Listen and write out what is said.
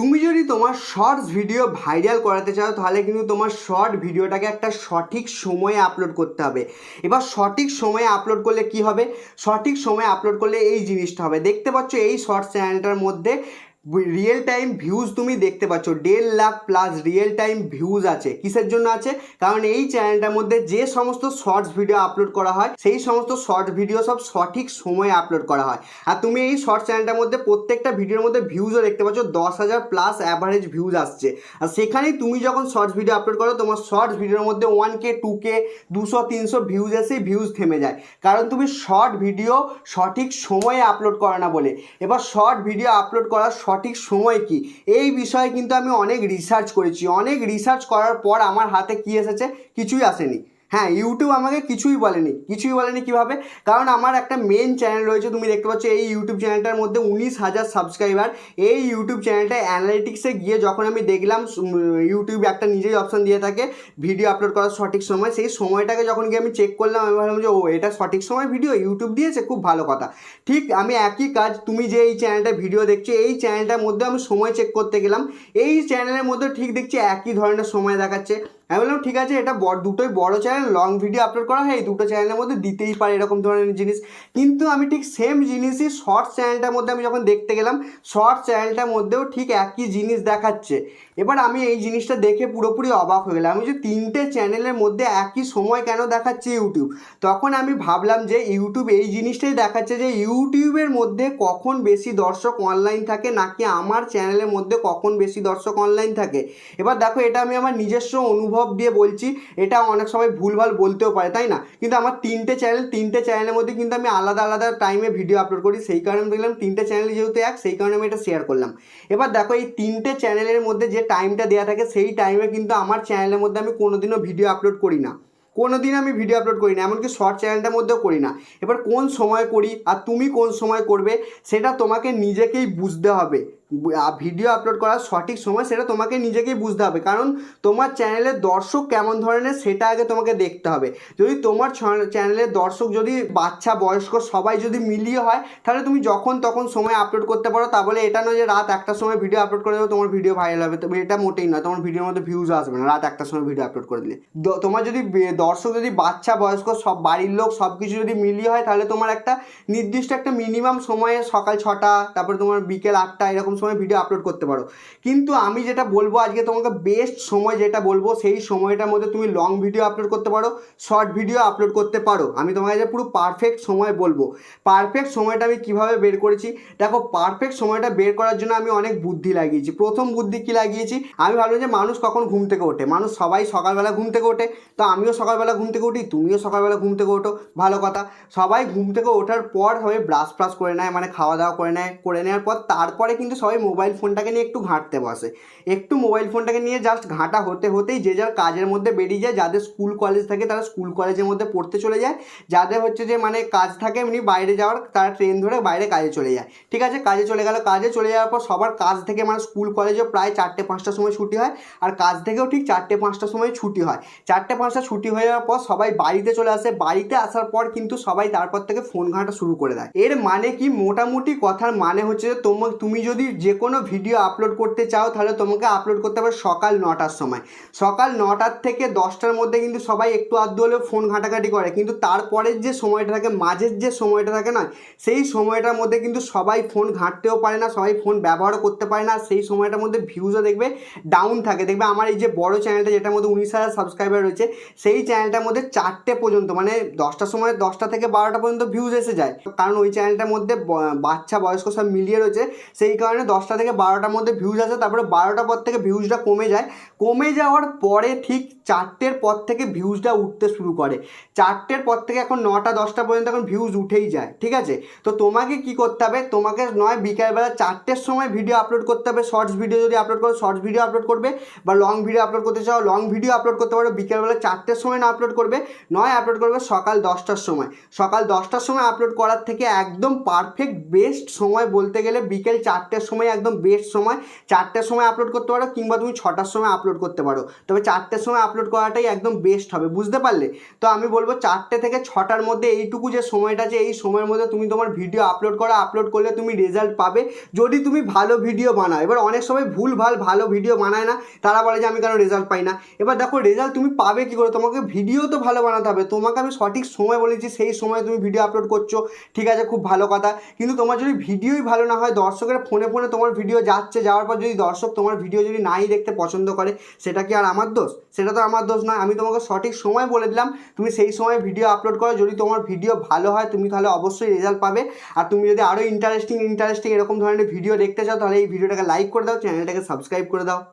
তুমি যদি তোমার শর্টস ভিডিও ভাইরাল করাতে চাও, তাহলে কিন্তু তোমার শর্ট ভিডিওটাকে একটা সঠিক সময়ে আপলোড করতে হবে। এবার সঠিক সময়ে আপলোড করলে কি হবে? সঠিক সময়ে আপলোড করলে এই জিনিসটা হবে। দেখতে পাচ্ছ এই শর্টস চ্যানেলটার মধ্যে রিয়েল টাইম ভিউজ তুমি দেখতে পাচ্ছ। দেড় lakh plus real time views আছে। কিসের জন্য আছে? কারণ এই চ্যানেলটার মধ্যে যে সমস্ত শর্টস ভিডিও আপলোড করা হয়, সেই সমস্ত শর্ট ভিডিও সব সঠিক সময়ে আপলোড করা হয়। আর তুমি এই শর্ট চ্যানেলটার মধ্যে প্রত্যেকটা ভিডিওর মধ্যে ভিউজও দেখতে পাচ্ছ, দশ হাজার প্লাস অ্যাভারেজ ভিউজ আসছে। আর সেখানেই তুমি যখন শর্টস ভিডিও আপলোড করো, তোমার শর্টস ভিডিওর মধ্যে ওয়ান কে টু কে দুশো, তিনশো ভিউজ এসে ভিউজ থেমে যায়। কারণ তুমি শর্ট ভিডিও সঠিক সময়ে আপলোড করো না বলে। এবার শর্ট ভিডিও আপলোড করার সঠিক সময় কি? এই বিষয়ে কিন্তু আমি অনেক রিসার্চ করেছি। অনেক রিসার্চ করার পর আমার হাতে কি এসেছে? কিছুই আসেনি। হ্যাঁ ইউটিউব আমাকে কিছুই বলেনি। কিছুই বলেনি কীভাবে? কারণ আমার একটা মেন চ্যানেল রয়েছে, তুমি দেখতে পাচ্ছ এই ইউটিউব চ্যানেলটার মধ্যে উনিশ হাজার সাবস্ক্রাইবার এই ইউটিউব চ্যানেলটা অ্যানালিটিক্সে গিয়ে যখন আমি দেখলাম ইউটিউব একটা নিজেই অপশন দিয়ে থাকে ভিডিও আপলোড করার সঠিক সময়, সেই সময়টাকে যখন গিয়ে আমি চেক করলাম, আমি ভাবলাম যে, ও, এটা সঠিক সময় ভিডিও ইউটিউব দিয়েছে, খুব ভালো কথা। ঠিক আমি একই কাজ, তুমি যে এই চ্যানেলটা ভিডিও দেখছ, এই চ্যানেলটার মধ্যে আমি সময় চেক করতে গেলাম। এই চ্যানেলের মধ্যে ঠিক দেখছি একই ধরনের সময় দেখাচ্ছে। আমি বললাম, ঠিক আছে, এটা বড়, দুটোই বড় চ্যানেল লং ভিডিও আপলোড করা হয়, এই দুটো চ্যানেলের মধ্যে দিতেই পারে এরকম ধরনের জিনিস। কিন্তু আমি ঠিক সেম জিনিসই শর্ট চ্যানেলটার মধ্যে আমি যখন দেখতে গেলাম শর্ট চ্যানেলটার মধ্যেও ঠিক একই জিনিস দেখাচ্ছে। এবার আমি এই জিনিসটা দেখে পুরোপুরি অবাক হয়ে গেলাম। আমি যে তিনটে চ্যানেলের মধ্যে একই সময় কেন দেখাচ্ছে ইউটিউব তখন আমি ভাবলাম যে ইউটিউব এই জিনিসটাই দেখাচ্ছে যে ইউটিউবের মধ্যে কখন বেশি দর্শক অনলাইন থাকে, নাকি আমার চ্যানেলের মধ্যে কখন বেশি দর্শক অনলাইন থাকে? এবার দেখো, এটা আমি আমার নিজস্ব অনুভব দিয়ে বলছি, এটা অনেক সময় ভুলভাল বলতেও পারে, তাই না? কিন্তু আমার তিনটে চ্যানেল তিনটে চ্যানেলের মধ্যে কিন্তু আমি আলাদা আলাদা টাইমে ভিডিও আপলোড করি, সেই কারণে আমি দেখলাম তিনটে চ্যানেল যেহেতু এক, সেই কারণে আমি এটা শেয়ার করলাম। এবার দেখো, এই তিনটে চ্যানেলের মধ্যে যে টাইমটা দেওয়া থাকে, সেই টাইমে কিন্তু আমার চ্যানেলের মধ্যে আমি কোনোদিনও ভিডিও আপলোড করি না। কোনো দিন আমি ভিডিও আপলোড করি না, এমনকি শর্ট চ্যানেলটার মধ্যেও করি না। এবার কোন সময় করি আর তুমি কোন সময় করবে, সেটা তোমাকে নিজেকেই বুঝতে হবে। ভিডিও আপলোড করার সঠিক সময় সেটা তোমাকে নিজেকেই বুঝতে হবে। কারণ তোমার চ্যানেলের দর্শক কেমন ধরনের সেটা আগে তোমাকে দেখতে হবে। যদি তোমার চ্যানেলের দর্শক যদি বাচ্চা, বয়স্ক সবাই যদি মিলিয়ে হয়, তাহলে তুমি যখন তখন সময় আপলোড করতে পারো। তা বলে এটা নয় যে রাত একটার সময় ভিডিও আপলোড করে দেবো, তোমার ভিডিও ভাইরাল হবে। তবে এটা মোটেই নয়, তোমার ভিডিওর মধ্যে ভিউজ আসবে না রাত একটার সময় ভিডিও আপলোড করে দিলে। তোমার যদি দর্শক যদি বাচ্চা, বয়স্ক, সব বাড়ির লোক সব কিছু যদি মিলিয়ে হয়, তাহলে তোমার একটা নির্দিষ্ট একটা মিনিমাম সময়ে সকাল ছটা, তারপরে তোমার বিকেল আটটা, এরকম সময় ভিডিও আপলোড করতে পারো। কিন্তু আমি যেটা বলব আজকে তোমাকে বেস্ট সময় যেটা বলব, সেই সময়টার মধ্যে তুমি লং ভিডিও আপলোড করতে পারো শর্ট ভিডিও আপলোড করতে পারো। আমি তোমাকে যে পুরো পারফেক্ট সময় বলব। পারফেক্ট সময়টা আমি কীভাবে বের করেছি? দেখো পারফেক্ট সময়টা বের করার জন্য আমি অনেক বুদ্ধি লাগিয়েছি। প্রথম বুদ্ধি কি লাগিয়েছি? আমি ভাবলাম যে মানুষ কখন ঘুম থেকে ওঠে? মানুষ সবাই সকালবেলা ঘুম থেকে ওঠে। তো আমিও সকালবেলা ঘুম থেকে উঠি, তুমিও সকালবেলা ঘুম থেকে ওঠো। ভালো কথা। সবাই ঘুম থেকে ওঠার পর সবাই ব্রাশ ফ্রাশ করে নেয় মানে খাওয়া দাওয়া করে নেয়, করে নেওয়ার পর তারপরে কিন্তু সবাই মোবাইল ফোনটাকে নিয়ে একটু ঘাঁটতে বসে। একটু মোবাইল ফোনটাকে নিয়ে জাস্ট ঘাঁটা হতে হতেই যে যার কাজের মধ্যে বেরিয়ে যায়, যাদের স্কুল কলেজ থাকে তারা স্কুল কলেজের মধ্যে পড়তে চলে যায়। যাদের হচ্ছে যে মানে কাজ থাকে এমনি বাইরে যাওয়ার, তারা ট্রেন ধরে বাইরে কাজে চলে যায়। ঠিক আছে? কাজে চলে গেল, কাজে চলে যাওয়ার পর সবার কাজ থেকে মানে স্কুল কলেজেও প্রায় চারটে পাঁচটার সময় ছুটি হয়। আর কাজ থেকেও ঠিক চারটে পাঁচটার সময় ছুটি হয়। চারটে পাঁচটা ছুটি হয়ে যাওয়ার পর সবাই বাড়িতে চলে আসে। বাড়িতে আসার পর কিন্তু সবাই তারপর থেকে ফোন ঘাঁটা শুরু করে দেয়। এর মানে কি? মোটামুটি কথার মানে হচ্ছে যে তোমার তুমি যদি যে কোনো ভিডিও আপলোড করতে চাও, তাহলে তোমাকে আপলোড করতে হবে সকাল নটার সময়। সকাল নটার থেকে দশটার মধ্যে কিন্তু সবাই একটু আধটু হলেও ফোন ঘাঁটাঘাঁটি করে। কিন্তু তারপরের যে সময়টা থাকে, মাঝের যে সময়টা থাকে না, সেই সময়টার মধ্যে কিন্তু সবাই ফোন ঘাঁটতেও পারে না, সবাই ফোন ব্যবহারও করতে পারে না। সেই সময়টার মধ্যে ভিউজও দেখবে ডাউন থাকে। দেখবে আমার এই যে বড় চ্যানেলটা যেটার মধ্যে উনিশ হাজার সাবস্ক্রাইবার রয়েছে, সেই চ্যানেলটার মধ্যে চারটে পর্যন্ত মানে দশটার সময় দশটা থেকে বারোটা পর্যন্ত ভিউজ এসে যায়। কারণ ওই চ্যানেলটার মধ্যে বাচ্চা, বয়স্ক সব মিলিয়ে রয়েছে, সেই কারণে দশটা থেকে বারোটার মধ্যে ভিউজ আসে, তারপরে বারোটার পর থেকে ভিউজটা কমে যায়। কমে যাওয়ার পরে ঠিক চারটের পর থেকে ভিউজটা উঠতে শুরু করে। চারটের পর থেকে এখন নটা, দশটা পর্যন্ত এখন ভিউজ উঠেই যায়, ঠিক আছে? তো তোমাকে কি করতে হবে? তোমাকে নয়, বিকালবেলা চারটের সময় ভিডিও আপলোড করতে হবে। শর্টস ভিডিও যদি আপলোড করো শর্টস ভিডিও আপলোড করবে বা লং ভিডিও আপলোড করতে চাও লং ভিডিও আপলোড করতে পারো, বিকালবেলা চারটের সময় না আপলোড করবে। নয় আপলোড করবে সকাল দশটার সময়। সকাল দশটার সময় আপলোড করার থেকে একদম পারফেক্ট বেস্ট সময় বলতে গেলে বিকেল চারটের সময় সময়, একদম বেস্ট সময়। চারটের সময় আপলোড করতে পারো কিংবা তুমি ছটার সময় আপলোড করতে পারো। তবে চারটের সময় আপলোড করাটাই একদম বেস্ট হবে, বুঝতে পারলে? তো আমি বলব চারটে থেকে ছটার মধ্যে এইটুকু যে সময়টা আছে, এই সময়ের মধ্যে তুমি তোমার ভিডিও আপলোড করো। আপলোড করলে তুমি রেজাল্ট পাবে। যদি তুমি ভালো ভিডিও বানাও, এবার অনেক সময় ভুল ভালো ভালো ভিডিও বানায় না, তারা বলে যে আমি কেন রেজাল্ট পাই না। এবার দেখো রেজাল্ট তুমি পাবে কি করে? তোমাকে ভিডিও তো ভালো বানাতে হবে। তোমাকে আমি সঠিক সময় বলেছি, সেই সময় তুমি ভিডিও আপলোড করছ। ঠিক আছে, খুব ভালো কথা। কিন্তু তোমার যদি ভিডিওই ভালো না হয়, দর্শকের ফোনে ফোনে তোমার ভিডিও যাচ্ছে, যাওয়ার পর যদি দর্শক তোমার ভিডিও যদি নাই দেখতে পছন্দ করে, সেটা কি আর আমার দোষ? সেটা তো আমার দোষ নয়, আমি তোমাকে সঠিক সময় বলে দিলাম, তুমি সেই সময় ভিডিও আপলোড করো, যদি তোমার ভিডিও ভালো হয়, তুমি তাহলে অবশ্যই রেজাল্ট পাবে। আর তুমি যদি আরও ইন্টারেস্টিং ইন্টারেস্টিং এরকম ধরনের ভিডিও দেখতে চাও, তাহলে এই ভিডিওটাকে লাইক করে দাও চ্যানেলটাকে সাবস্ক্রাইব করে দাও।